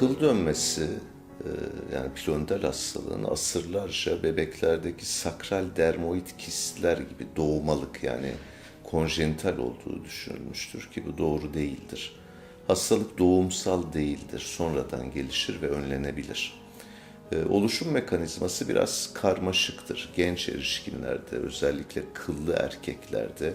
Kıl dönmesi e, yani pilonidal hastalığın asırlarca bebeklerdeki sakral dermoid kistler gibi doğmalık yani konjenital olduğu düşünülmüştür ki bu doğru değildir. Hastalık doğumsal değildir, sonradan gelişir ve önlenebilir. E, Oluşum mekanizması biraz karmaşıktır. Genç erişkinlerde, özellikle kıllı erkeklerde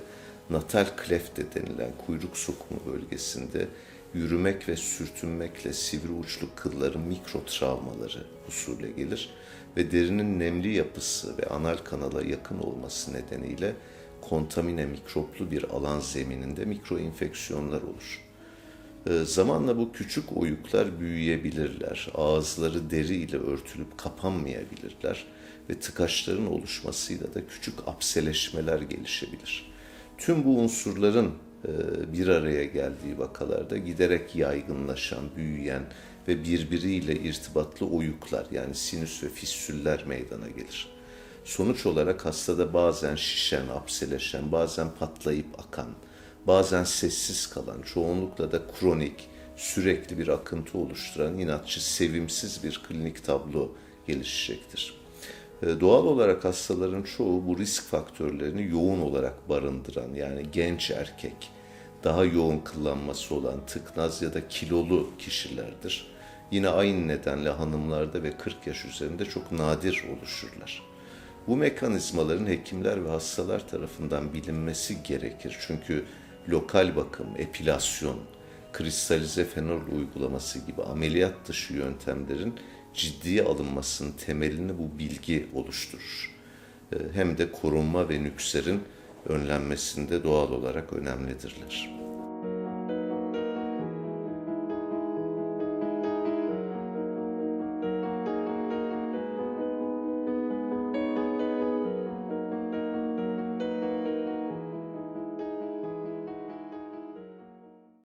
natal klefte denilen kuyruk sokumu bölgesinde yürümek ve sürtünmekle sivri uçlu kılların mikro travmaları husule gelir ve derinin nemli yapısı ve anal kanala yakın olması nedeniyle kontamine mikroplu bir alan zemininde mikro enfeksiyonlar olur. Ee, Zamanla bu küçük oyuklar büyüyebilirler. Ağızları deriyle örtülüp kapanmayabilirler ve tıkaçların oluşmasıyla da küçük apseleşmeler gelişebilir. Tüm bu unsurların bir araya geldiği vakalarda giderek yaygınlaşan, büyüyen ve birbiriyle irtibatlı oyuklar yani sinüs ve fissüller meydana gelir. Sonuç olarak hastada bazen şişen, apseleşen, bazen patlayıp akan, bazen sessiz kalan, çoğunlukla da kronik, sürekli bir akıntı oluşturan inatçı, sevimsiz bir klinik tablo gelişecektir. E, Doğal olarak hastaların çoğu bu risk faktörlerini yoğun olarak barındıran yani genç erkek, daha yoğun kıllanması olan tıknaz ya da kilolu kişilerdir. Yine aynı nedenle hanımlarda ve 40 yaş üzerinde çok nadir oluşurlar. Bu mekanizmaların hekimler ve hastalar tarafından bilinmesi gerekir. Çünkü lokal bakım, epilasyon, kristalize fenol uygulaması gibi ameliyat dışı yöntemlerin ciddiye alınmasının temelini bu bilgi oluşturur. Ee, Hem de korunma ve nükserin önlenmesinde doğal olarak önemlidirler.